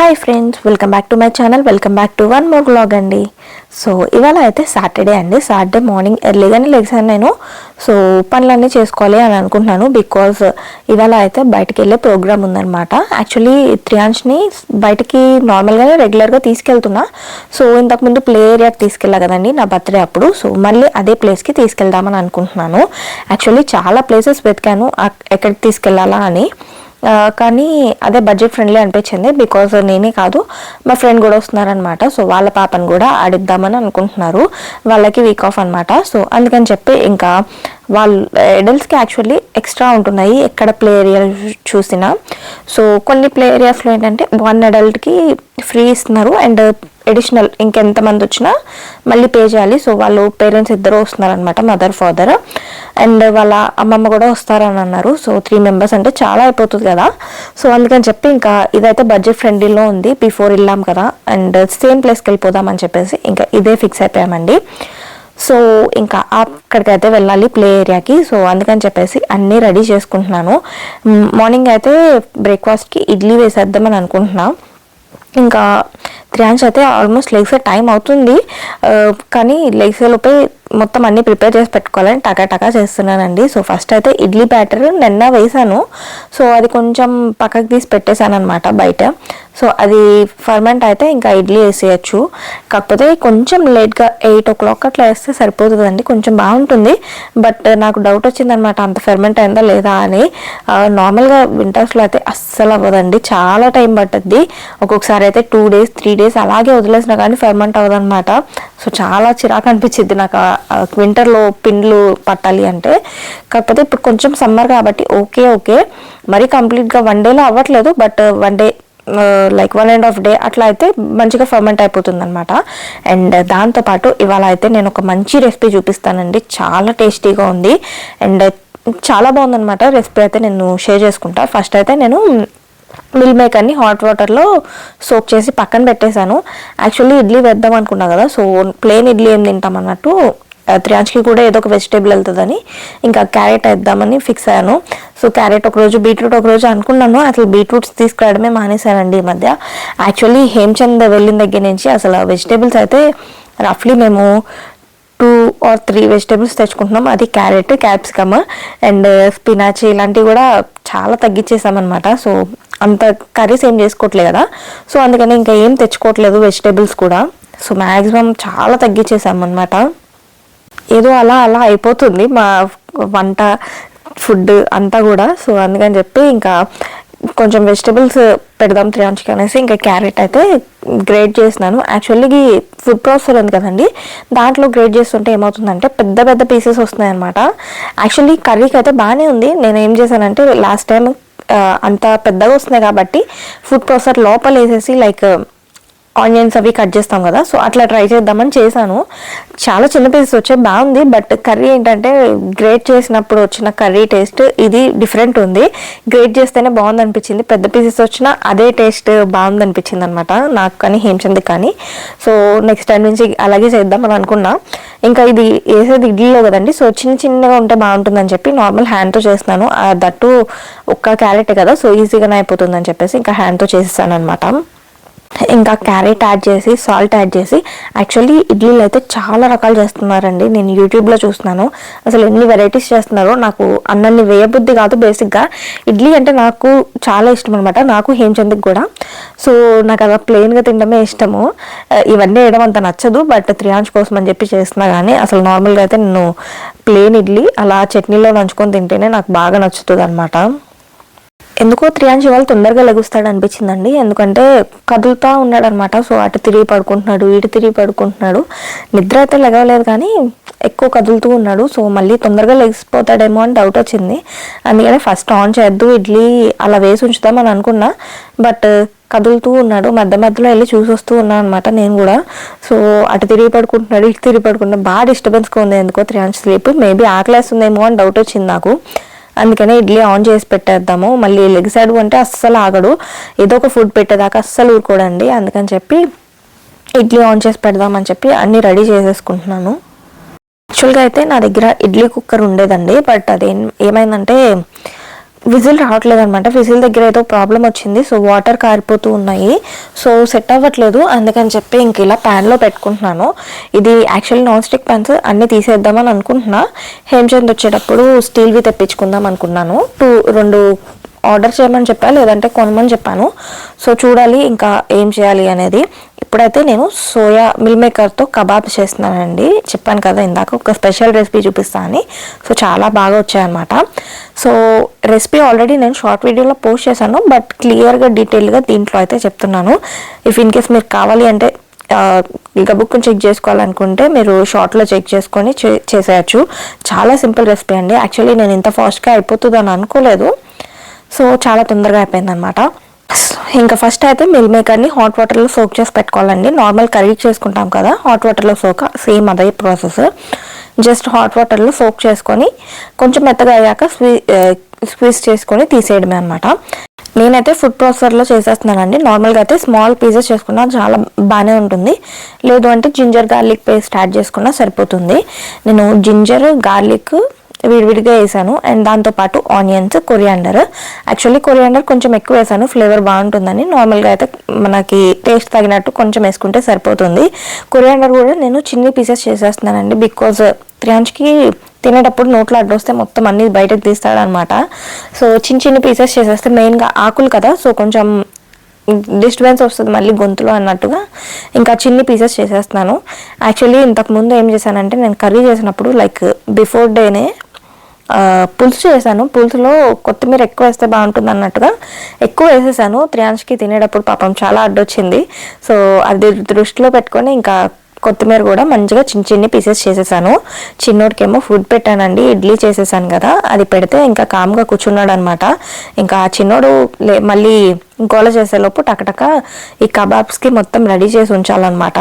Hi friends welcome back to my channel welcome back to one more blog అండి. So ఇవాళ అయితే Saturday అండి. Saturday morning ఎర్లీగానే లెగ్సాను నేను. So పనులన్నీ చేసుకోవాలి అని అనుకుంటున్నాను బికాజ్ ఇవాళ అయితే బయటకు వెళ్ళే ప్రోగ్రామ్ ఉందనమాట యాక్చువల్లీ త్రియాంష్ని బయటికి నార్మల్గానే రెగ్యులర్గా తీసుకెళ్తున్నా. సో ఇంతకుముందు ప్లే ఏరియాకి తీసుకెళ్ళా కదండి నా బర్త్డే అప్పుడు. సో మళ్ళీ అదే ప్లేస్కి తీసుకెళ్దామని అనుకుంటున్నాను. యాక్చువల్లీ చాలా ప్లేసెస్ వెతికాను. ఎక్కడికి తీసుకెళ్ళాలా అని. కానీ అదే బడ్జెట్ ఫ్రెండ్లీ అనిపించింది బికాజ్ నేనే కాదు మా ఫ్రెండ్ కూడా వస్తున్నారనమాట సో వాళ్ళ పాపను కూడా ఆడిద్దామని అనుకుంటున్నారు. వాళ్ళకి వీక్ ఆఫ్ అనమాట సో అందుకని చెప్పి ఇంకా వాళ్ళు ఎడల్ట్స్కి యాక్చువల్లీ ఎక్స్ట్రా ఉంటున్నాయి ఎక్కడ ప్లే ఏరియా చూసినా. సో కొన్ని ప్లే ఏరియాస్లో ఏంటంటే వన్ అడల్ట్కి ఫ్రీ ఇస్తున్నారు అండ్ ఎడిషనల్ ఇంకెంతమంది వచ్చినా మళ్ళీ పే చేయాలి. సో వాళ్ళు పేరెంట్స్ ఇద్దరు వస్తున్నారనమాట మదర్ ఫాదర్ అండ్ వాళ్ళ అమ్మమ్మ కూడా వస్తారని అన్నారు. సో త్రీ మెంబర్స్ అంటే చాలా అయిపోతుంది కదా. సో అందుకని చెప్పి ఇంకా ఇదైతే బడ్జెట్ ఫ్రెండ్లీలో ఉంది. బిఫోర్ వెళ్ళాం కదా. అండ్ సేమ్ ప్లేస్కి వెళ్ళిపోదాం అని చెప్పేసి ఇంకా ఇదే ఫిక్స్ అయిపోయామండి. సో ఇంకా అక్కడికైతే వెళ్ళాలి ప్లే ఏరియాకి. సో అందుకని చెప్పేసి అన్నీ రెడీ చేసుకుంటున్నాను. మార్నింగ్ అయితే బ్రేక్ఫాస్ట్కి ఇడ్లీ వేసేద్దామని అనుకుంటున్నాను ఇంకా త్రియాన్స్ అయితే ఆల్మోస్ట్ లెగ్స్ టైం అవుతుంది. కానీ లెగ్స్ లోపే మొత్తం అన్ని ప్రిపేర్ చేసి పెట్టుకోవాలని టకా టకా చేస్తున్నానండి. సో ఫస్ట్ అయితే ఇడ్లీ బ్యాటర్ నిన్న వేసాను. సో అది కొంచెం పక్కకు తీసి పెట్టేశాను అనమాట బయట. సో అది ఫర్మెంట్ అయితే ఇంకా ఇడ్లీ వేసేయచ్చు. కాకపోతే కొంచెం లేట్గా ఎయిట్ ఓ క్లాక్ అట్లా వేస్తే సరిపోతుందండి. కొంచెం బాగుంటుంది. బట్ నాకు డౌట్ వచ్చిందనమాట అంత ఫెర్మెంట్ అయిందా లేదా అని. నార్మల్గా వింటర్స్లో అయితే అస్సలు అవ్వదండి. చాలా టైం పట్టుద్ది. ఒక్కొక్కసారి అయితే టూ డేస్ త్రీ డేస్ అలాగే వదిలేసినా కానీ ఫెర్మెంట్ అవ్వదనమాట సో చాలా చిరాకు అనిపించింది నాకు వింటర్లో పిండ్లు పట్టాలి అంటే కాకపోతే ఇప్పుడు కొంచెం సమ్మర్ కాబట్టి ఓకే ఓకే. మరి కంప్లీట్గా వన్ డేలో అవ్వట్లేదు but one day like one and half day అట్లా అయితే మంచిగా ఫర్మెంట్ అయిపోతుంది అనమాట అండ్ దాంతోపాటు ఇవాళ అయితే నేను ఒక మంచి రెసిపీ చూపిస్తానండి. చాలా టేస్టీగా ఉంది. అండ్ చాలా బాగుందనమాట రెసిపీ అయితే నేను షేర్ చేసుకుంటా. ఫస్ట్ అయితే నేను మిల్ మేకర్ని హాట్ వాటర్లో సోక్ చేసి పక్కన పెట్టేశాను. యాక్చువల్లీ ఇడ్లీ వేద్దాం అనుకున్నా కదా సో ప్లేన్ ఇడ్లీ ఏం తింటాం అన్నట్టు ఆ, కూడా ఏదో ఒక వెజిటేబుల్ వెళ్తుందని. ఇంకా క్యారెట్ వేద్దామని ఫిక్స్ అయ్యాను. సో క్యారెట్ ఒక రోజు బీట్రూట్ ఒక రోజు అనుకున్నాను. అసలు బీట్రూట్స్ తీసుకురావడమే మానేశానండి ఈ మధ్య. యాక్చువల్లీ హేమ్చంద్ వెళ్ళిన దగ్గర నుంచి అసలు వెజిటేబుల్స్ అయితే రఫ్లీ మేము టూ ఆర్ త్రీ వెజిటేబుల్స్ తెచ్చుకుంటున్నాం. అది క్యారెట్ క్యాప్సికమ్ అండ్ స్పినాచ్ ఇలాంటివి కూడా చాలా తగ్గించేసామన్నమాట సో అంత కర్రీస్ ఏం చేసుకోవట్లేదు కదా. సో అందుకని ఇంకా ఏం తెచ్చుకోవట్లేదు వెజిటేబుల్స్ కూడా. సో మ్యాక్సిమం చాలా తగ్గించేసామన్నమాట ఏదో అలా అలా అయిపోతుంది మా వంట ఫుడ్ అంతా కూడా. సో అందుకని చెప్పి ఇంకా కొంచెం వెజిటబుల్స్ పెడదాం త్రియాంచికి అనేసి ఇంకా క్యారెట్ అయితే గ్రేట్ చేసినాను. యాక్చువల్లీ ఫుడ్ ప్రాసెసర్ ఉంది కదండి. దాంట్లో గ్రేట్ చేస్తుంటే ఏమవుతుందంటే పెద్ద పెద్ద పీసెస్ వస్తున్నాయి అనమాట యాక్చువల్లీ కర్రీకి అయితే బాగానే ఉంది. నేను ఏం చేశానంటే లాస్ట్ టైం అంత పెద్దగా వస్తున్నాయి కాబట్టి ఫుడ్ ప్రాసెసర్ లోపల వేసేసి లైక్ ఆనియన్స్ అవి కట్ చేస్తాం కదా సో అట్లా ట్రై చేద్దామని చేశాను. చాలా చిన్న పీసెస్ వచ్చాయి బాగుంది బట్ కర్రీ ఏంటంటే గ్రేట్ చేసినప్పుడు వచ్చిన కర్రీ టేస్ట్ ఇది డిఫరెంట్ ఉంది. గ్రేట్ చేస్తేనే బాగుంది అనిపించింది పెద్ద పీసెస్ వచ్చినా అదే టేస్ట్ బాగుంది అనిపించింది అనమాట నాకు కానీ హేమచంద్ కానీ. సో నెక్స్ట్ టైం నుంచి అలాగే చేద్దాం అని అనుకున్నా. ఇంకా ఇది వేసేది ఇడ్లీలో కదండి సో చిన్న చిన్నగా ఉంటే బాగుంటుందని చెప్పి నార్మల్ హ్యాండ్తో చేస్తున్నాను. దట్టు ఒక్క క్యారెట్ కదా సో ఈజీగానే అయిపోతుందని చెప్పేసి ఇంకా హ్యాండ్తో చేసేసాను అనమాట ఇంకా క్యారెట్ యాడ్ చేసి సాల్ట్ యాడ్ చేసి. యాక్చువల్లీ ఇడ్లీలు అయితే చాలా రకాలు చేస్తున్నారండి. నేను యూట్యూబ్లో చూస్తున్నాను. అసలు ఎన్ని వెరైటీస్ చేస్తున్నారో నాకు అన్నన్ని వేయబుద్ధి కాదు బేసిక్గా. ఇడ్లీ అంటే నాకు చాలా ఇష్టం అనమాట నాకు హేమచంద్కి కూడా. సో నాకు అలా ప్లెయిన్గా తినడమే ఇష్టము. ఇవన్నీ వేయడం అంత నచ్చదు. బట్ త్రియాంశ్ కోసం అని చెప్పి చేస్తున్నా కానీ అసలు నార్మల్గా అయితే నేను ప్లెయిన్ ఇడ్లీ అలా చట్నీలో నంచుకొని తింటేనే నాకు బాగా నచ్చుతుంది అనమాట ఎందుకో త్రియాంశ్ వాళ్ళు తొందరగా లెగుస్తాడు అనిపించిందండి. ఎందుకంటే కదులుతా ఉన్నాడు అనమాట సో అటు తిరిగి పడుకుంటున్నాడు ఇటు తిరిగి పడుకుంటున్నాడు. నిద్ర అయితే లెగవలేదు కానీ ఎక్కువ కదులుతూ ఉన్నాడు. సో మళ్ళీ తొందరగా లెగిసిపోతాడేమో అని డౌట్ వచ్చింది. అందుకనే ఫస్ట్ ఆన్ చేద్దు ఇడ్లీ అలా వేసి ఉంచుదామని అనుకున్నా. బట్ కదులుతూ ఉన్నాడు. మధ్య మధ్యలో వెళ్ళి చూసి వస్తూ ఉన్నాను అనమాట నేను కూడా. సో అటు తిరిగి పడుకుంటున్నాడు ఇటు తిరిగి పడుకుంటున్నాడు. బాగా డిస్టర్బెన్స్గా ఉంది. ఎందుకో త్రియాంశ్ స్లీప్ మేబీ ఆకలేస్తుందేమో అని డౌట్ వచ్చింది నాకు. అందుకనే ఇడ్లీ ఆన్ చేసి పెట్టేద్దాము. మళ్ళీ లెగ్ సైడ్ ఉంటే అస్సలు ఆగడు. ఏదో ఒక ఫుడ్ పెట్టేదాకా అస్సలు ఊరుకోడండి. అందుకని చెప్పి ఇడ్లీ ఆన్ చేసి పెడదామని చెప్పి అన్నీ రెడీ చేసేసుకుంటున్నాను. యాక్చువల్గా అయితే నా దగ్గర ఇడ్లీ కుక్కర్ ఉండేదండి. బట్ అదేం ఏమైందంటే విజిల్ రావట్లేదు అనమాట విజిల్ దగ్గర ఏదో ప్రాబ్లం వచ్చింది. సో వాటర్ కారిపోతూ ఉన్నాయి. సో సెట్ అవ్వట్లేదు. అందుకని చెప్పి ఇంక ఇలా ప్యాన్లో పెట్టుకుంటున్నాను. ఇది యాక్చువల్లీ నాన్ స్టిక్ ప్యాన్స్. అన్నీ తీసేద్దామని అనుకుంటున్నా. హేమచంద్ వచ్చేటప్పుడు స్టీల్వి తెప్పించుకుందాం అనుకున్నాను. టూ రెండు ఆర్డర్ చేయమని చెప్పా లేదంటే కొనమని చెప్పాను. సో చూడాలి ఇంకా ఏం చేయాలి అనేది. ఇప్పుడైతే నేను సోయా మిల్ మేకర్తో కబాబ్ చేస్తున్నానండి. చెప్పాను కదా ఇందాక ఒక స్పెషల్ రెసిపీ చూపిస్తాను అని. సో చాలా బాగా వచ్చాయన్నమాట. సో రెసిపీ ఆల్రెడీ నేను షార్ట్ వీడియోలో పోస్ట్ చేశాను బట్ క్లియర్గా డీటెయిల్గా దీంట్లో అయితే చెప్తున్నాను. ఇఫ్ ఇన్ కేస్ మీరు కావాలి అంటే గబుక్కుని చెక్ చేసుకోవాలనుకుంటే మీరు షార్ట్లో చెక్ చేసుకొని చే- చేసేయచ్చు. చాలా సింపుల్ రెసిపీ అండి. యాక్చువల్లీ నేను ఇంత ఫాస్ట్గా అయిపోతుందని అనుకోలేదు. సో చాలా తొందరగా అయిపోయింది అనమాట ఇంకా ఫస్ట్ అయితే మిల్ మేకర్ని హాట్ వాటర్లో సోక్ చేసి పెట్టుకోవాలండి. నార్మల్ కర్రీ చేసుకుంటాం కదా హాట్ వాటర్లో సోక్ సేమ్ అదే ప్రాసెస్ జస్ట్ హాట్ వాటర్లో సోక్ చేసుకొని కొంచెం మెత్తగా అయ్యాక స్వీ స్క్వీజ్ చేసుకొని తీసేయడమే అనమాట నేనైతే ఫుడ్ ప్రాసెసర్లో చేసేస్తున్నానండి. నార్మల్గా అయితే స్మాల్ పీసెస్ చేసుకున్నా చాలా బాగానే ఉంటుంది. లేదు అంటే జింజర్ గార్లిక్ పేస్ట్ యాడ్ చేసుకున్నా సరిపోతుంది. నేను జింజర్ గార్లిక్ విడివిడిగా వేసాను. అండ్ దాంతోపాటు ఆనియన్స్ కొరియాండర్. యాక్చువల్లీ కొరియాండర్ కొంచెం ఎక్కువ వేసాను. ఫ్లేవర్ బాగుంటుందని నార్మల్గా అయితే మనకి టేస్ట్ తగినట్టు కొంచెం వేసుకుంటే సరిపోతుంది. కొరియాండర్ కూడా నేను చిన్ని పీసెస్ చేసేస్తున్నానండి బికాజ్ త్రియాంచ్కి తినేటప్పుడు నోట్లో అడ్డొస్తే మొత్తం అన్ని బయటకు తీస్తాడనమాట. సో చిన్న చిన్న పీసెస్ చేసేస్తే మెయిన్గా ఆకులు కదా సో కొంచెం డిస్టర్బెన్స్ వస్తుంది మళ్ళీ గొంతులో అన్నట్టుగా. ఇంకా చిన్ని పీసెస్ చేసేస్తున్నాను. యాక్చువల్లీ ఇంతకుముందు ఏం చేశానంటే నేను కర్రీ చేసినప్పుడు లైక్ బిఫోర్ డేనే పులుసు చేశాను. పులుసులో కొత్తిమీర ఎక్కువ వేస్తే బాగుంటుంది అన్నట్టుగా ఎక్కువ వేసేసాను. త్రియాంష్కి తినేటప్పుడు పాపం చాలా అడ్డొచ్చింది. సో అది దృష్టిలో పెట్టుకొని ఇంకా కొత్తిమీర కూడా మంచిగా చిన్న చిన్ని పీసెస్ చేసేసాను. చిన్నోడికేమో ఫుడ్ పెట్టానండి. ఇడ్లీ చేసేసాను కదా. అది పెడితే ఇంకా కామ్గా కూర్చున్నాడు అనమాట ఇంకా చిన్నోడు లే మళ్ళీ గోల చేసేలోపు టకటక ఈ కబాబ్స్కి మొత్తం రెడీ చేసి ఉంచాలన్నమాట.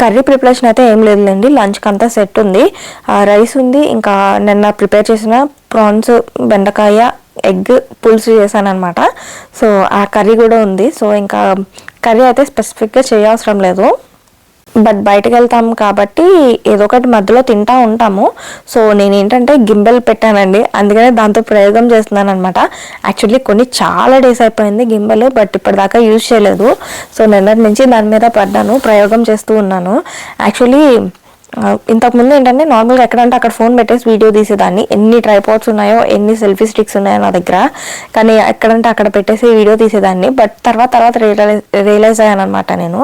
కర్రీ ప్రిపరేషన్ అయితే ఏం లేదులేండి. లంచ్కి అంతా సెట్ ఉంది. ఆ, రైస్ ఉంది. ఇంకా నిన్న ప్రిపేర్ చేసిన ప్రాన్స్ బెండకాయ ఎగ్ పులుసు చేశాను అనమాట సో ఆ కర్రీ కూడా ఉంది. సో ఇంకా కర్రీ అయితే స్పెసిఫిక్గా చేయవసరం లేదు. బట్ బయటకు వెళ్తాం కాబట్టి ఏదో ఒకటి మధ్యలో తింటా ఉంటాము. సో నేను ఏంటంటే గింబెల్ పెట్టానండి. అందుకనే దాంతో ప్రయోగం చేస్తున్నాను అనమాట యాక్చువల్లీ కొన్ని చాలా డేస్ అయిపోయింది గింబెల్ బట్ ఇప్పటిదాకా యూజ్ చేయలేదు. సో నిన్నటి నుంచి దాని మీద పడ్డాను ప్రయోగం చేస్తూ ఉన్నాను. యాక్చువల్లీ ఇంతకుముందు ఏంటంటే నార్మల్గా ఎక్కడంటే అక్కడ ఫోన్ పెట్టేసి వీడియో తీసేదాన్ని. ఎన్ని ట్రైపాడ్స్ ఉన్నాయో ఎన్ని సెల్ఫీ స్టిక్స్ ఉన్నాయో నా దగ్గర. కానీ ఎక్కడంటే అక్కడ పెట్టేసి వీడియో తీసేదాన్ని. బట్ తర్వాత తర్వాత రియలైజ్ రియలైజ్ అయ్యాను అనమాట నేను.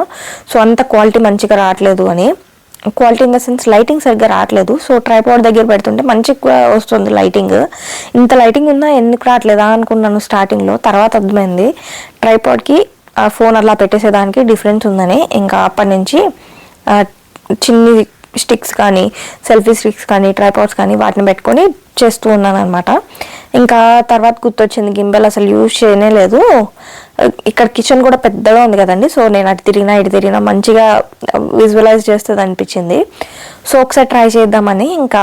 సో అంత క్వాలిటీ మంచిగా రావట్లేదు అని. Quality in the sense lighting సరిగ్గా రావట్లేదు. సో ట్రైపాడ్ దగ్గర పెడుతుంటే మంచిగా వస్తుంది లైటింగ్. ఇంత లైటింగ్ ఉన్నా ఎందుకు రావట్లేదా అనుకున్నాను స్టార్టింగ్లో. తర్వాత అర్థమైంది. ట్రైపాడ్కి ఫోన్ అలా పెట్టేసేదానికి డిఫరెన్స్ ఉందని. ఇంకా అప్పటి నుంచి చిన్ని స్టిక్స్ కానీ సెల్ఫీ స్టిక్స్ కానీ ట్రైపాడ్స్ కానీ వాటిని పెట్టుకొని చేస్తూ ఉన్నాను అనమాట ఇంకా తర్వాత గుర్తొచ్చింది గింబెల్ అసలు యూజ్ చేయనే లేదు. ఇక్కడ కిచెన్ కూడా పెద్దగా ఉంది కదండి సో నేను అటు తిరిగినా ఇటు తిరిగినా మంచిగా విజువలైజ్ చేస్తుంది అనిపించింది. సో ఒకసారి ట్రై చేద్దామని ఇంకా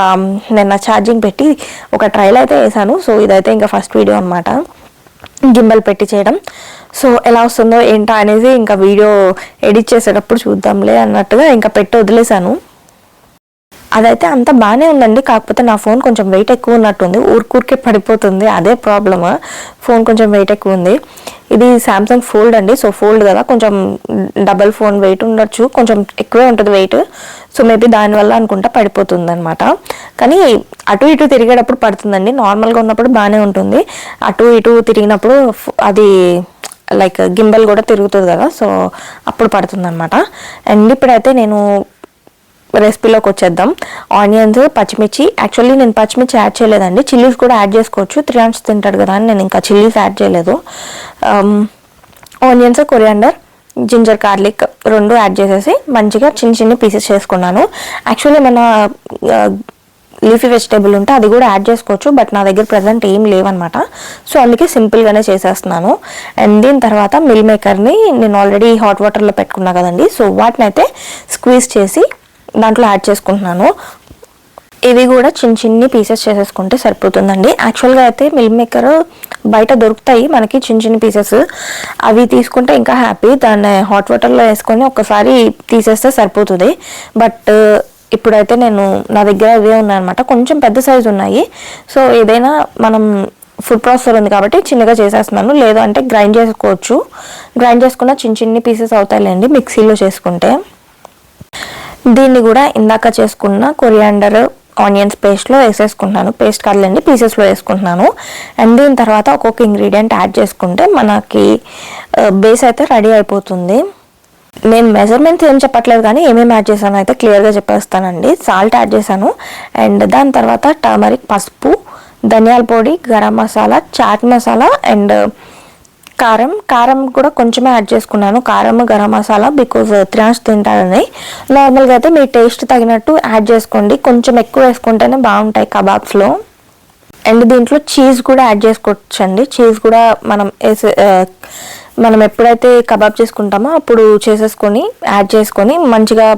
నిన్న ఛార్జింగ్ పెట్టి ఒక ట్రైల్ అయితే వేసాను సో ఇదైతే ఇంకా ఫస్ట్ వీడియో అనమాట గింబల్ పెట్టి చేయడం. సో ఎలా వస్తుందో ఏంటో అనేది ఇంకా వీడియో ఎడిట్ చేసేటప్పుడు చూద్దాంలే అన్నట్టుగా ఇంకా పెట్టి వదిలేశాను. అదైతే అంత బాగానే ఉందండి. కాకపోతే నా ఫోన్ కొంచెం వెయిట్ ఎక్కువ ఉన్నట్టుంది. ఊరికూరికే పడిపోతుంది. అదే ప్రాబ్లమ్. ఫోన్ కొంచెం వెయిట్ ఎక్కువ ఉంది. ఇది సామ్సంగ్ ఫోల్డ్ అండి. సో ఫోల్డ్ కదా. కొంచెం డబల్ ఫోన్ వెయిట్ ఉండొచ్చు. కొంచెం ఎక్కువే ఉంటుంది వెయిట్. సో మేబీ దానివల్ల అనుకుంటా పడిపోతుంది అనమాట కానీ అటు ఇటు తిరిగేటప్పుడు పడుతుందండి. నార్మల్గా ఉన్నప్పుడు బాగానే ఉంటుంది. అటు ఇటు తిరిగినప్పుడు అది లైక్ గింబల్ కూడా తిరుగుతుంది కదా. సో అప్పుడు పడుతుంది అనమాట అండ్ ఇప్పుడైతే నేను రెసిపీలోకి వచ్చేద్దాం. ఆనియన్స్ పచ్చిమిర్చి. యాక్చువల్లీ నేను పచ్చిమిర్చి యాడ్ చేయలేదండి. చిల్లీస్ కూడా యాడ్ చేసుకోవచ్చు. త్రీ ఆన్స్ తింటాడు కదా అని నేను ఇంకా చిల్లీస్ యాడ్ చేయలేదు. ఆనియన్స్ కొరియాండర్ జింజర్ గార్లిక్ రెండు యాడ్ చేసేసి మంచిగా చిన్న చిన్న పీసెస్ చేసుకున్నాను. యాక్చువల్లీ మన లీఫీ వెజిటేబుల్ ఉంటే అది కూడా యాడ్ చేసుకోవచ్చు. బట్ నా దగ్గర ప్రజెంట్ ఏం లేవన్నమాట. సో అందుకే సింపుల్గానే చేసేస్తున్నాను. అండ్ దీని తర్వాత మిల్ మేకర్ని నేను ఆల్రెడీ హాట్ వాటర్లో పెట్టుకున్నా కదండి. సో వాటిని అయితే స్క్వీజ్ చేసి దాంట్లో యాడ్ చేసుకుంటున్నాను. ఇవి కూడా చిన్న చిన్ని పీసెస్ చేసేసుకుంటే సరిపోతుందండి. యాక్చువల్గా అయితే మిల్ మేకర్ బయట దొరుకుతాయి మనకి చిన్న చిన్న పీసెస్ అవి తీసుకుంటే ఇంకా హ్యాపీ దాన్ని హాట్ వాటర్లో వేసుకొని ఒక్కసారి తీసేస్తే సరిపోతుంది. బట్ ఇప్పుడైతే నేను నా దగ్గర ఇవే ఉన్నాయన్నమాట. కొంచెం పెద్ద సైజు ఉన్నాయి. సో ఏదైనా మనం ఫుడ్ ప్రాసెసర్ ఉంది కాబట్టి చిన్నగా చేసేస్తున్నాను. లేదు అంటే గ్రైండ్ చేసుకోవచ్చు. గ్రైండ్ చేసుకున్న చిన్న చిన్ని పీసెస్ అవుతాయిలేండి మిక్సీలో చేసుకుంటే. దీన్ని కూడా ఇందాక చేసుకున్న కొరియాండర్ ఆనియన్స్ పేస్ట్లో వేసేసుకుంటున్నాను. పేస్ట్ కాదులేండి పీసెస్లో వేసుకుంటున్నాను. అండ్ దీని తర్వాత ఒక్కొక్క ఇంగ్రీడియంట్ యాడ్ చేసుకుంటే మనకి బేస్ అయితే రెడీ అయిపోతుంది. నేను మెజర్మెంట్స్ ఏం చెప్పట్లేదు కానీ ఏమేమి యాడ్ చేశాను అయితే క్లియర్గా చెప్పేస్తానండి. సాల్ట్ యాడ్ చేశాను. అండ్ దాని తర్వాత టర్మరిక్ పసుపు ధనియాల పొడి గరం మసాలా చాట్ మసాలా అండ్ కారం. కారం కూడా కొంచెమే యాడ్ చేసుకున్నాను. కారం గరం మసాలా బికాజ్ uh, త్రియాన్స్ తింటారని. నార్మల్గా అయితే మీ టేస్ట్ తగినట్టు యాడ్ చేసుకోండి. కొంచెం ఎక్కువ వేసుకుంటేనే బాగుంటాయి కబాబ్స్లో. అండ్ దీంట్లో చీజ్ కూడా యాడ్ చేసుకోవచ్చండి. చీజ్ కూడా మనం వేసే uh, మనం ఎప్పుడైతే కబాబ్ చేసుకుంటామో అప్పుడు చేసేసుకొని యాడ్ చేసుకొని మంచిగా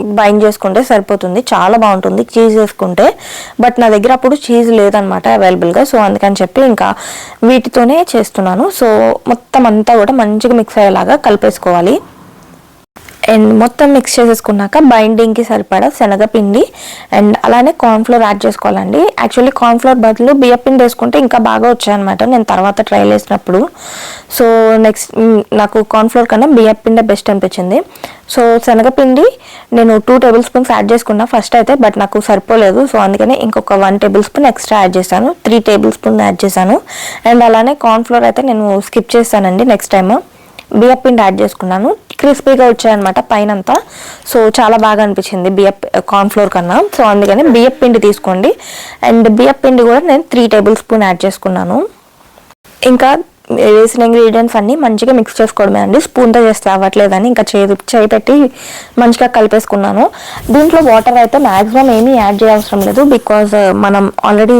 బైండ్ చేసుకుంటే సరిపోతుంది. చాలా బాగుంటుంది. చీజ్ వేసుకుంటే. బట్ నా దగ్గర అప్పుడు చీజ్ లేదనమాట అవైలబుల్గా సో అందుకని చెప్పి ఇంకా వీటితోనే చేస్తున్నాను. సో మొత్తం అంతా కూడా మంచిగా మిక్స్ అయ్యేలాగా కలిపేసుకోవాలి. అండ్ మొత్తం మిక్స్ చేసేసుకున్నాక బైండింగ్కి సరిపడా శనగపిండి అండ్ అలానే కార్న్ఫ్లోర్ యాడ్ చేసుకోవాలండి. యాక్చువల్లీ కార్న్ఫ్లోర్ బదులు బియ్యపిండి వేసుకుంటే ఇంకా బాగా వచ్చాయన్నమాట. నేను తర్వాత ట్రైల్ వేసినప్పుడు సో నెక్స్ట్ నాకు కార్న్ఫ్లోర్ కన్నా బియ్యపిండే బెస్ట్ అనిపించింది. సో శనగపిండి నేను టూ టేబుల్ స్పూన్స్ యాడ్ చేసుకున్నా ఫస్ట్ అయితే బట్ నాకు సరిపోలేదు. సో అందుకని ఇంకొక one tablespoon extra add చేశాను. త్రీ టేబుల్ స్పూన్ యాడ్ చేశాను. అండ్ అలానే కార్న్ఫ్లోర్ అయితే నేను స్కిప్ చేశానండి నెక్స్ట్ టైమ్ బియ్య పిండి యాడ్ చేసుకున్నాను. క్రిస్పీగా వచ్చాయన్నమాట పైన అంతా సో చాలా బాగా అనిపించింది బియ్య కార్న్ఫ్లోర్ కన్నా. సో అందుకని బియ్య పిండి తీసుకోండి. అండ్ బియ్య పిండి కూడా నేను త్రీ టేబుల్ స్పూన్ యాడ్ చేసుకున్నాను. ఇంకా వేసిన ఇంగ్రీడియంట్స్ అన్నీ మంచిగా మిక్స్ చేసుకోవడమే అండి. స్పూన్తో చేస్తే అవ్వట్లేదని ఇంకా చేయి చేయి పెట్టి మంచిగా కలిపేసుకున్నాను. దీంట్లో వాటర్ అయితే మ్యాక్సిమం ఏమీ యాడ్ చేయవసరం లేదు. బికాజ్ మనం ఆల్రెడీ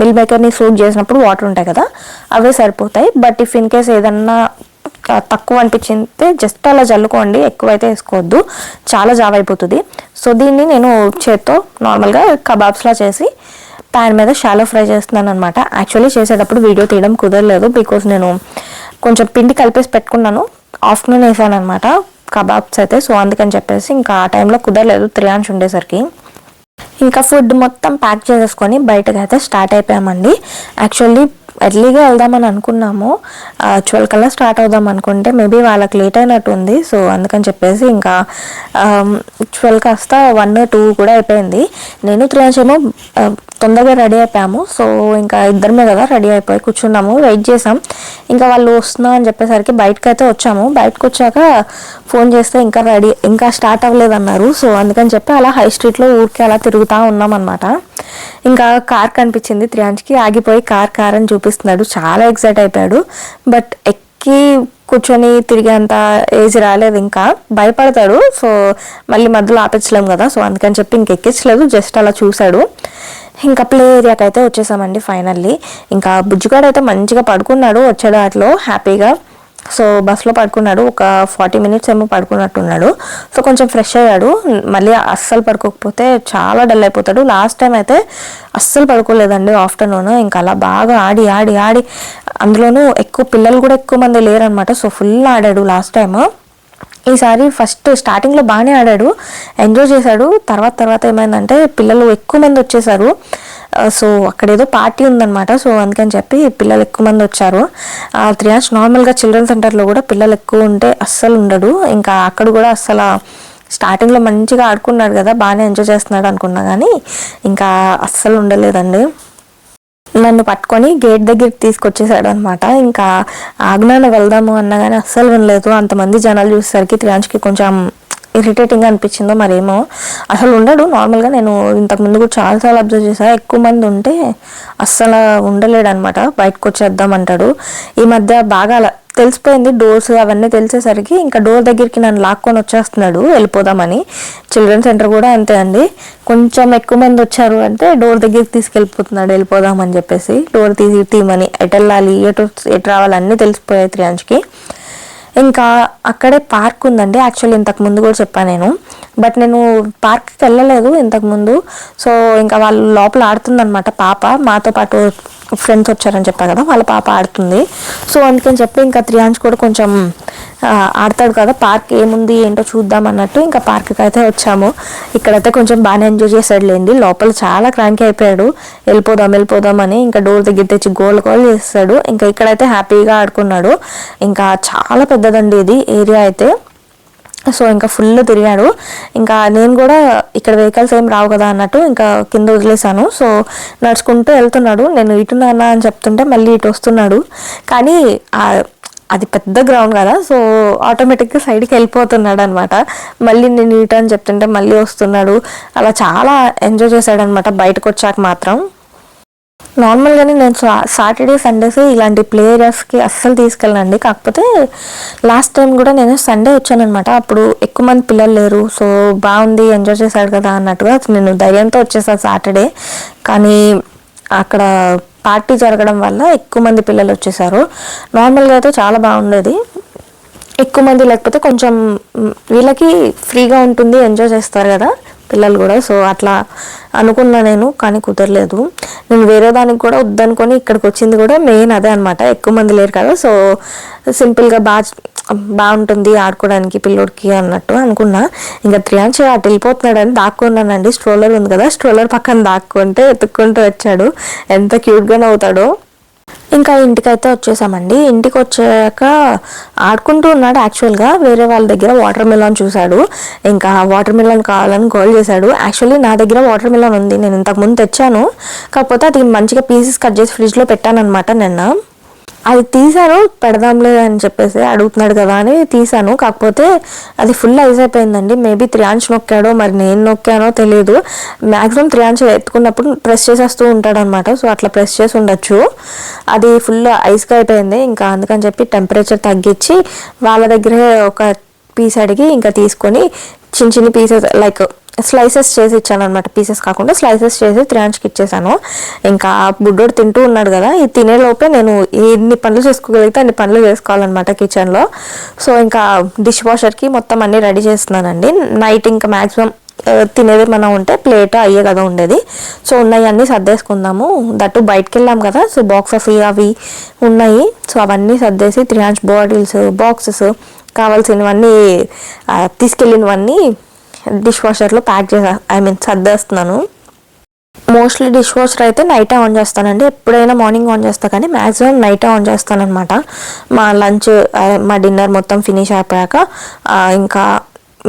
మిల్ మేకర్ని సూట్ చేసినప్పుడు వాటర్ ఉంటాయి కదా అవే సరిపోతాయి. బట్ ఇఫ్ ఇన్ కేస్ ఏదన్నా తక్కువ అనిపించింది. జస్ట్ అలా జల్లుకోండి ఎక్కువైతే వేసుకోవద్దు. చాలా జావ్ అయిపోతుంది సో దీన్ని నేను చేత్తో నార్మల్గా కబాబ్స్లా చేసి ప్యాన్ మీద షాలో ఫ్రై చేస్తున్నాను అనమాట యాక్చువల్లీ చేసేటప్పుడు వీడియో తీయడం కుదరలేదు బికాస్ నేను కొంచెం పిండి కలిపేసి పెట్టుకున్నాను. ఆఫ్టర్నూన్ వేసాను అనమాట కబాబ్స్ అయితే. సో అందుకని చెప్పేసి ఇంకా ఆ టైంలో కుదరలేదు త్రియాన్స్ ఉండేసరికి. ఇంకా ఫుడ్ మొత్తం ప్యాక్ చేసేసుకొని బయటకు అయితే స్టార్ట్ అయిపోయామండి. యాక్చువల్లీ ఎర్లీగా వెళ్దామని అనుకున్నాము. ట్వెల్వ్ కల్లా స్టార్ట్ అవుదాం అనుకుంటే మేబీ వాళ్ళకి లేట్ అయినట్టు ఉంది. సో అందుకని చెప్పేసి ఇంకా ట్వెల్వ్ కాస్త వన్ టూ కూడా అయిపోయింది. నేను త్రియాంశ్ ఏమో తొందరగా రెడీ అయిపోయాము. సో ఇంకా ఇద్దరమే కదా రెడీ అయిపోయి కూర్చున్నాము. వెయిట్ చేసాం. ఇంకా వాళ్ళు వస్తున్నా అని చెప్పేసరికి బయటకు అయితే వచ్చాము. బయటకు వచ్చాక ఫోన్ చేస్తే ఇంకా రెడీ ఇంకా స్టార్ట్ అవ్వలేదన్నారు. సో అందుకని చెప్పి అలా హై స్ట్రీట్లో ఊరికే అలా తిరుగుతూ ఉన్నాం అనమాట ఇంకా కార్ కనిపించింది త్రియాంజ్కి. ఆగిపోయి కార్ కార్ అని చూపిస్తున్నాడు. చాలా ఎక్సైట్ అయిపోయాడు. బట్ ఎక్కి కూర్చొని తిరిగేంత ఏజ్ రాలేదు ఇంకా. భయపడతాడు. సో మళ్ళీ మధ్యలో ఆపించలేం కదా. సో అందుకని చెప్పి ఇంక ఎక్కించలేదు. జస్ట్ అలా చూశాడు. ఇంకా ప్లే ఏరియాకి అయితే వచ్చేసామండి ఫైనల్లీ. ఇంకా బుజ్జిగాడు అయితే మంచిగా పడుకున్నాడు. వచ్చాడు అట్లో హ్యాపీగా. సో బస్సులో పడుకున్నాడు ఒక ఫార్టీ మినిట్స్ ఏమో పడుకున్నట్టున్నాడు. సో కొంచెం ఫ్రెష్ అయ్యాడు. మళ్ళీ అస్సలు పడుకోకపోతే చాలా డల్ అయిపోతాడు. లాస్ట్ టైం అయితే అస్సలు పడుకోలేదండి ఆఫ్టర్నూన్. ఇంకా అలా బాగా ఆడి ఆడి ఆడి. అందులోనూ ఎక్కువ పిల్లలు కూడా ఎక్కువ మంది లేరనమాట. సో ఫుల్ ఆడాడు లాస్ట్ టైం ఈసారి ఫస్ట్ స్టార్టింగ్లో బాగానే ఆడాడు. ఎంజాయ్ చేశాడు. తర్వాత తర్వాత ఏమైందంటే పిల్లలు ఎక్కువ మంది వచ్చేసారు. సో అక్కడ ఏదో పార్టీ ఉందన్నమాట. సో అందుకని చెప్పి పిల్లలు ఎక్కువ మంది వచ్చారు. త్రియాన్స్ నార్మల్గా చిల్డ్రన్ సెంటర్లో కూడా పిల్లలు ఎక్కువ ఉంటే అస్సలు ఉండడు. ఇంకా అక్కడ కూడా అస్సలు స్టార్టింగ్లో మంచిగా ఆడుకున్నాడు కదా బాగానే ఎంజాయ్ చేస్తున్నాడు అనుకున్నా కానీ ఇంకా అస్సలు ఉండలేదండి. నన్ను పట్టుకొని గేట్ దగ్గరికి తీసుకొచ్చేసాడు అనమాట ఇంకా ఆజ్ఞాన వెళ్దాము అన్నా కానీ అస్సలు వినలేదు. అంతమంది జనాలు చూసేసరికి త్రియాంష్కి కొంచెం ఇరిటేటింగ్గా అనిపించిందో మరేమో. అసలు ఉండడు. నార్మల్గా నేను ఇంతకుముందు కూడా చాలాసార్లు అబ్జర్వ్ చేశాను ఎక్కువ మంది ఉంటే అస్సలు ఉండలేడు అనమాట బయటకు వచ్చేద్దాం అంటాడు. ఈ మధ్య బాగా అలా తెలిసిపోయింది. డోర్స్ అవన్నీ తెలిసేసరికి ఇంకా డోర్ దగ్గరికి నన్ను లాక్కొని వచ్చేస్తున్నాడు. వెళ్ళిపోదామని. చిల్డ్రన్ సెంటర్ కూడా అంతే అండి. కొంచెం ఎక్కువ మంది వచ్చారు అంటే డోర్ దగ్గరికి తీసుకెళ్ళిపోతున్నాడు. వెళ్ళిపోదామని చెప్పేసి. డోర్ తీసి తీయమని ఎటు వెళ్ళాలి ఎటు ఎటు రావాలి? అన్నీ తెలిసిపోయాయి త్రియాంజ్కి ఇంకా అక్కడే పార్క్ ఉందండి. యాక్చువల్లీ ఇంతకు ముందు కూడా చెప్పాను నేను. బట్ నేను పార్క్కి వెళ్ళలేదు ఇంతకుముందు సో ఇంకా వాళ్ళు లోపల ఆడుతుందనమాట పాప. మాతో పాటు ఫ్రెండ్స్ వచ్చారని చెప్పా కదా వాళ్ళ పాప ఆడుతుంది. సో అందుకని చెప్పి ఇంకా త్రియాంజ్ కూడా కొంచెం ఆడతాడు కదా పార్క్ ఏముంది ఏంటో చూద్దాం అన్నట్టు ఇంకా పార్క్కి అయితే వచ్చాము. ఇక్కడైతే కొంచెం బాగానే ఎంజాయ్ చేశాడు లేండి. లోపల చాలా క్రాంక్ అయిపోయాడు. వెళ్ళిపోదాం వెళ్ళిపోదాం అని ఇంకా డోర్ దగ్గర తెచ్చి గోల్ గోల్ చేస్తాడు. ఇంకా ఇక్కడైతే హ్యాపీగా ఆడుకున్నాడు. ఇంకా చాలా పెద్దదండి ఇది ఏరియా అయితే. సో ఇంకా ఫుల్ తిరిగాడు. ఇంకా నేను కూడా ఇక్కడ వెహికల్స్ ఏం రావు కదా అన్నట్టు ఇంకా కింద వదిలేసాను సో నడుచుకుంటూ వెళ్తున్నాడు. నేను ఇటు నాన్న అని చెప్తుంటే మళ్ళీ ఇటు వస్తున్నాడు. కానీ అది పెద్ద గ్రౌండ్ కదా సో ఆటోమేటిక్గా సైడ్కి వెళ్ళిపోతున్నాడు అనమాట మళ్ళీ నేను ఇటు అని చెప్తుంటే మళ్ళీ వస్తున్నాడు. అలా చాలా ఎంజాయ్ చేశాడనమాట బయటకు వచ్చాక మాత్రం నార్మల్గానే నేను సాటర్డే సండేస్ ఇలాంటి ప్లే ఏరియాస్కి అస్సలు తీసుకెళ్ళండి కాకపోతే లాస్ట్ టైం కూడా నేను సండే వచ్చానమాట అప్పుడు ఎక్కువ మంది పిల్లలు లేరు. సో బాగుంది ఎంజాయ్ చేశాడు కదా అన్నట్టుగా నేను ధైర్యంతో వచ్చేసాను సాటర్డే కానీ అక్కడ పార్టీ జరగడం వల్ల ఎక్కువ మంది పిల్లలు వచ్చేసారు. నార్మల్గా అయితే చాలా బాగుండేది. ఎక్కువ మంది లేకపోతే కొంచెం వీళ్ళకి ఫ్రీగా ఉంటుంది ఎంజాయ్ చేస్తారు కదా పిల్లలు కూడా. సో అట్లా అనుకున్నా నేను కానీ కుదరలేదు. నేను వేరే దానికి కూడా వద్దనుకొని ఇక్కడికి వచ్చింది కూడా మెయిన్ అదే అనమాట ఎక్కువ మంది లేరు కదా. సో సింపుల్గా బాగా బాగుంటుంది ఆడుకోవడానికి పిల్లోడికి అన్నట్టు అనుకున్నా. ఇంకా త్రియాంశ అటు వెళ్ళిపోతున్నాడని దాక్కున్నానండి. స్ట్రోలర్ ఉంది కదా స్ట్రోలర్ పక్కన దాక్కుంటే ఎత్తుక్కుంటూ వచ్చాడు. ఎంత క్యూట్గా నవ్వుతాడో. ఇంకా ఇంటికైతే వచ్చేసామండి. ఇంటికి వచ్చాక ఆడుకుంటూ ఉన్నాడు యాక్చువల్గా. వేరే వాళ్ళ దగ్గర వాటర్ మిలన్ చూశాడు. ఇంకా వాటర్ మిలన్ కావాలని కాల్ చేశాడు. యాక్చువల్లీ నా దగ్గర వాటర్ మిలన్ ఉంది. నేను ఇంతకుముందు తెచ్చాను. కాకపోతే అది మంచిగా పీసెస్ కట్ చేసి ఫ్రిడ్జ్లో పెట్టాను అనమాట నిన్న. అది తీసాను పెడదాంలే అని చెప్పేసి అడుగుతున్నాడు కదా అని తీసాను కాకపోతే అది ఫుల్ ఐస్ అయిపోయిందండి. మేబీ త్రియాంచ్ నొక్కాడో మరి నేను నొక్కానో తెలియదు మ్యాక్సిమం త్రియాంచ్ ఎత్తుకున్నప్పుడు ప్రెస్ చేసేస్తూ ఉంటాడు అనమాట సో అట్లా ప్రెస్ చేసి ఉండొచ్చు. అది ఫుల్ ఐస్గా అయిపోయింది. ఇంకా అందుకని చెప్పి టెంపరేచర్ తగ్గించి వాళ్ళ దగ్గరే ఒక పీస్ అడిగి ఇంకా తీసుకొని చిన్న చిన్న పీసెస్ లైక్ స్లైసెస్ చేసి ఇచ్చాను అనమాట పీసెస్ కాకుండా స్లైసెస్ చేసి త్రియాంష్కి ఇచ్చేసాను. ఇంకా బుడ్డోడు తింటూ ఉన్నాడు కదా ఈ తినే లోపే నేను ఎన్ని పనులు చేసుకోగలిగితే అన్ని పనులు చేసుకోవాలన్నమాట కిచెన్లో. సో ఇంకా డిష్ వాషర్కి మొత్తం అన్ని రెడీ చేస్తున్నానండి. నైట్ ఇంకా మ్యాక్సిమం తినేది మనం ఉంటే ప్లేట్ అయ్యే కదా ఉండేది. సో ఉన్నాయి అన్నీ సర్దేసుకుందాము. దట్టు బయటకు వెళ్ళాం కదా సో బాక్సెస్ అవి ఉన్నాయి. సో అవన్నీ సర్దేసి త్రియాంష్ బాటిల్స్ బాక్సెస్ కావాల్సినవన్నీ తీసుకెళ్ళినవన్నీ డిష్ వాషర్లో ప్యాక్ చేసే ఐ మీన్ సర్దేస్తున్నాను. మోస్ట్లీ డిష్ వాషర్ అయితే నైటే ఆన్ చేస్తానండి ఎప్పుడైనా మార్నింగ్ ఆన్ చేస్తా కానీ మ్యాక్సిమం నైటే ఆన్ చేస్తానమాట మా లంచ్ మా డిన్నర్ మొత్తం ఫినిష్ అయిపోయాక ఇంకా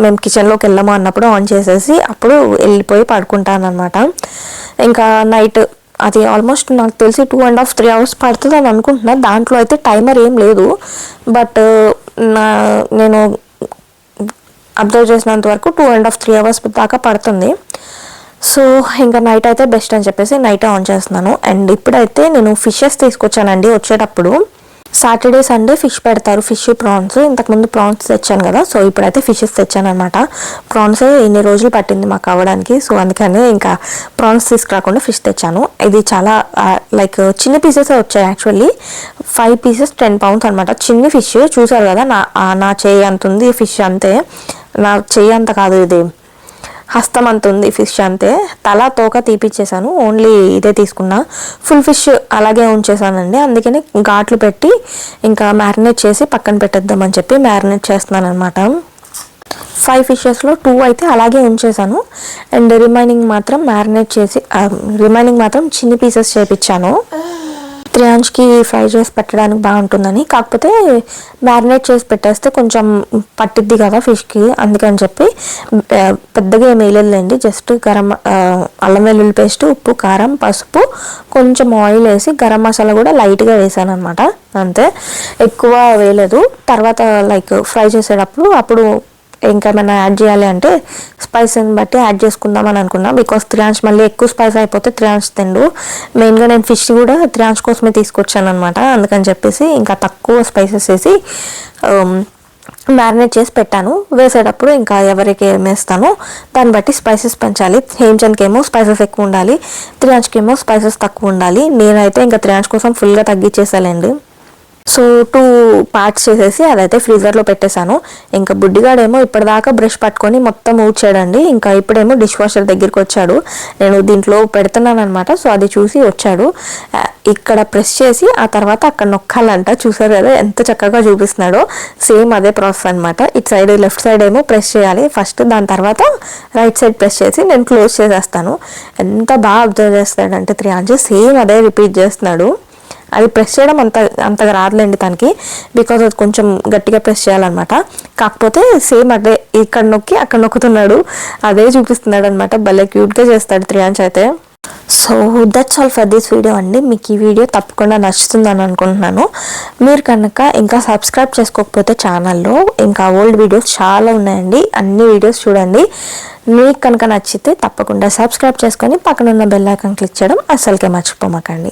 మేము కిచెన్లోకి వెళ్ళాము అన్నప్పుడు ఆన్ చేసేసి అప్పుడు వెళ్ళిపోయి పడుకుంటానమాట ఇంకా నైట్ అది ఆల్మోస్ట్ నాకు తెలిసి two and half three hours పడుతుంది అని అనుకుంటున్నా. దాంట్లో అయితే టైమర్ ఏం లేదు. బట్ నా నేను అబ్జర్వ్ చేసినంత వరకు two and half three hours దాకా పడుతుంది. సో ఇంకా నైట్ అయితే బెస్ట్ అని చెప్పేసి నైట్ ఆన్ చేస్తున్నాను. అండ్ ఇప్పుడైతే నేను ఫిషెస్ తీసుకొచ్చానండి వచ్చేటప్పుడు. సాటర్డే సండే ఫిష్ పెడతారు ఫిష్ ప్రాన్స్ ఇంతకుముందు ప్రాన్స్ తెచ్చాను కదా సో ఇప్పుడైతే ఫిషెస్ తెచ్చాను అనమాట ప్రాన్స్ ఇన్ని రోజులు పట్టింది మాకు అవ్వడానికి సో అందుకని ఇంకా ప్రాన్స్ తీసుకురాకుండా ఫిష్ తెచ్చాను. ఇది చాలా లైక్ చిన్న పీసెస్ వచ్చాయి actually five pieces ten pounds అనమాట చిన్న ఫిష్ చూసారు కదా నా నా చేయి అంత ఉంది ఫిష్ అంతే. నా చెయ్యి అంత కాదు ఇది. హస్తం అంత ఉంది ఫిష్ అంతే తల తోక తీపిచ్చేసాను. ఓన్లీ ఇదే తీసుకున్నా. ఫుల్ ఫిష్ అలాగే ఉంచేసానండి. అందుకని ఘాట్లు పెట్టి ఇంకా మ్యారినేట్ చేసి పక్కన పెట్టేద్దామని చెప్పి మ్యారినేట్ చేస్తున్నాను అనమాట ఫైవ్ ఫిషెస్లో టూ అయితే అలాగే ఉంచేసాను. అండ్ రిమైనింగ్ మాత్రం మ్యారినేట్ చేసి రిమైనింగ్ మాత్రం చిన్ని పీసెస్ చేపించాను త్రియాంజ్కి ఫ్రై చేసి పెట్టడానికి బాగుంటుందని. కాకపోతే మ్యారినేట్ చేసి పెట్టేస్తే కొంచెం పట్టిద్ది కదా ఫిష్కి. అందుకని చెప్పి పెద్దగా ఏమి వేయలేదులేండి. జస్ట్ గరం అల్లం వెల్లుల్లి పేస్ట్ ఉప్పు కారం పసుపు కొంచెం ఆయిల్ వేసి గరం మసాలా కూడా లైట్గా వేసాను అనమాట అంతే. ఎక్కువ వేయలేదు. తర్వాత లైక్ ఫ్రై చేసేటప్పుడు అప్పుడు ఇంకేమైనా యాడ్ చేయాలి అంటే స్పైసీని బట్టి యాడ్ చేసుకుందాం అని అనుకున్నా. బికాస్ త్రియాంష్ మళ్ళీ ఎక్కువ స్పైస్ అయిపోతే త్రియాంష్ తిండు. మెయిన్గా నేను ఫిష్ కూడా త్రియాంష్ కోసమే తీసుకొచ్చాను అనమాట అందుకని చెప్పేసి ఇంకా తక్కువ స్పైసెస్ వేసి um, మ్యారినేట్ చేసి పెట్టాను. వేసేటప్పుడు ఇంకా ఎవరికి ఏం వేస్తానో దాన్ని బట్టి స్పైసెస్ పెంచాలి. హేమ్చంద్కి ఏమో స్పైసెస్ ఎక్కువ ఉండాలి. త్రియాంష్కి ఏమో స్పైసెస్ తక్కువ ఉండాలి. నేనైతే ఇంకా త్రియాంష్ కోసం ఫుల్గా తగ్గించేసాలండి సో టూ పార్ట్స్ చేసేసి అదైతే ఫ్రీజర్లో పెట్టేశాను. ఇంకా బుడ్డిగాడేమో ఇప్పటిదాకా బ్రష్ పట్టుకొని మొత్తం ఊడ్చాడండి. ఇంకా ఇప్పుడేమో డిష్ వాషర్ దగ్గరికి వచ్చాడు. నేను దీంట్లో పెడుతున్నాను అనమాట సో అది చూసి వచ్చాడు. ఇక్కడ ప్రెస్ చేసి ఆ తర్వాత అక్కడ నొక్కాలంట. చూసారు కదా ఎంత చక్కగా చూపిస్తున్నాడో. సేమ్ అదే ప్రాసెస్ అనమాట ఇటు సైడ్ లెఫ్ట్ సైడ్ ఏమో ప్రెస్ చేయాలి. ఫస్ట్ దాని తర్వాత రైట్ సైడ్ ప్రెస్ చేసి నేను క్లోజ్ చేసేస్తాను. ఎంత బాగా అబ్జర్వ్ చేస్తాడంటే త్రీ ఆన్సర్ సేమ్ అదే రిపీట్ చేస్తున్నాడు. అది ప్రెస్ చేయడం అంత అంతగా రాదులేండి తనకి. బికాజ్ అది కొంచెం గట్టిగా ప్రెస్ చేయాలన్నమాట. కాకపోతే సేమ్ అదే ఇక్కడ నొక్కి అక్కడ నొక్కుతున్నాడు. అదే చూపిస్తున్నాడు అనమాట భలే క్యూట్గా చేస్తాడు త్రియాంచ్ అయితే. So that's all for this video అండి. మీకు ఈ వీడియో తప్పకుండా నచ్చుతుందని అనుకుంటున్నాను. మీరు కనుక ఇంకా సబ్స్క్రైబ్ చేసుకోకపోతే ఛానల్లో ఇంకా ఓల్డ్ వీడియోస్ చాలా ఉన్నాయండి. అన్ని వీడియోస్ చూడండి. మీకు కనుక నచ్చితే తప్పకుండా సబ్స్క్రైబ్ చేసుకొని పక్కన ఉన్న బెల్ ఐకాన్ క్లిక్ చేయడం అస్సలకే మర్చిపోమాకండి.